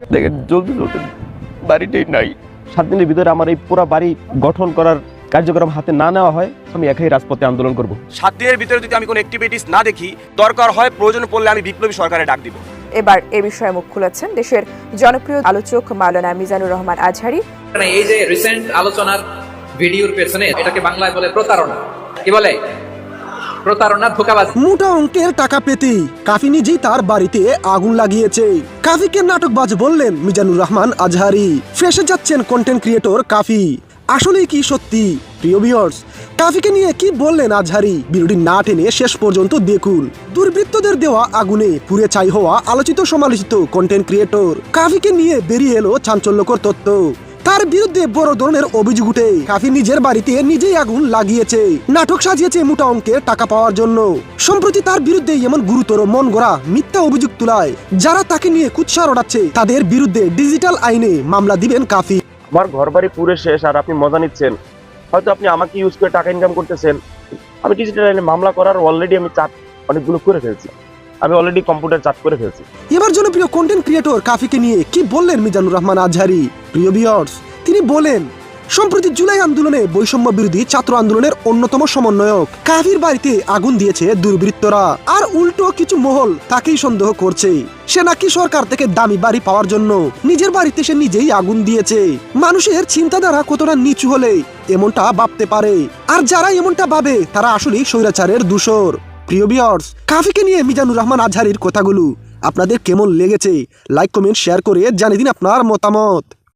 দেখেন চলতে চলতে বাড়িটাই নাই। সাত দিনের ভিতরে আমার এই পুরো বাড়ি গঠন করার কার্যক্রম হাতে না নেওয়া হয় আমি একাই রাজপথে আন্দোলন করব। সাত দিনের ভিতরে যদি আমি কোনো অ্যাক্টিভিটিস না দেখি দরকার হয় প্রয়োজন পড়লে আমি বিপ্লবী সরকারে ডাক দিব। এবার এ বিষয়ে মুখ খুলেছেন দেশের জনপ্রিয় আলোচক মাওলানা মিজানুর রহমান আজহারি। মানে এই যে রিসেন্ট আলোচনার ভিডিওর পেছনে এটাকে বাংলায় বলে প্রতারণা। কি বলে? প্রতারণা ধোকাবাজ। মোটা অঙ্কের টাকা পেতে কাফি নিজেই তার বাড়িতে আগুন লাগিয়েছে। কাফিকে নাটকবাজ বললেন, মিজানুর রহমান আজহারি ফেসে যাচ্ছেন কন্টেন্ট ক্রিয়েটর কাফি। আসলেই কি সত্যি? প্রিয় ভিউয়ার্স কাফিকে নিয়ে কি বললেন আজহারি? ভিডিওটি না টেনে শেষ পর্যন্ত দেখুন। দুর্বৃত্তদের দেওয়া আগুনে পুড়ে ছাই হওয়া আলোচিত সমালোচিত কন্টেন্ট ক্রিয়েটর কাফিকে নিয়ে বেরিয়ে এলো চাঞ্চল্যকর তথ্য। তার বিরুদ্ধে বড় ধরনের অভিযোগ উঠে। কাফি নিজের বাড়িতে নিজেই আগুন লাগিয়েছে। নাটক সাজিয়েছে মোটা অঙ্কের টাকা পাওয়ার জন্য। সম্প্রতি তার বিরুদ্ধে এমন গুরুতর মন গড়া মিথ্যা অভিযোগ তোলায় যারা তাকে নিয়ে কুৎসার ওড়াচ্ছে তাদের বিরুদ্ধে ডিজিটাল আইনে মামলা দিবেন কাফি। আমার ঘর বাড়ি পুরে শেষ আর আপনি মজা নিচ্ছেন। হয়তো আপনি আমাকে ইউজ করে টাকা ইনকাম করতেছেন। আমি ডিজিটাল আইনে মামলা করার অলরেডি আমি চাট অনেকগুলো করে ফেলছি। আমি অলরেডি কম্পিউটার চাট করে ফেলছি। এবার জনপ্রিয় কন্টেন্ট ক্রিয়েটর কাফিকে নিয়ে কি বললেন মিজানুর রহমান আজহারি? প্রিয় ভিউয়ার্স তিনি বলেন, সম্প্রতি জুলাই আন্দোলনে বৈষম্য বিরোধী ছাত্র আন্দোলনের অন্যতম সমন্বয়ক কাভির বাড়িতে আগুন দিয়েছে দুর্বৃত্তরা। আর উল্টো কিছু মহল তাকেই সন্দেহ করছে সে নাকি সরকার থেকে দামি বাড়ি পাওয়ার জন্য নিজের বাড়িতে সে নিজেই আগুন দিয়েছে। মানুষের চিন্তাধারা কতটা নিচু হলে এমনটা ভাবতে পারে। আর যারা এমনটা ভাবে, তারা আসলেই স্বৈরাচারের দূষর। প্রিয় বিয়ার্স কাফিকে নিয়ে মিজানুর রহমান আজহারির কথাগুলো আপনাদের কেমন লেগেছে? লাইক, কমেন্ট, শেয়ার করে জানিয়ে দিন আপনার মতামত।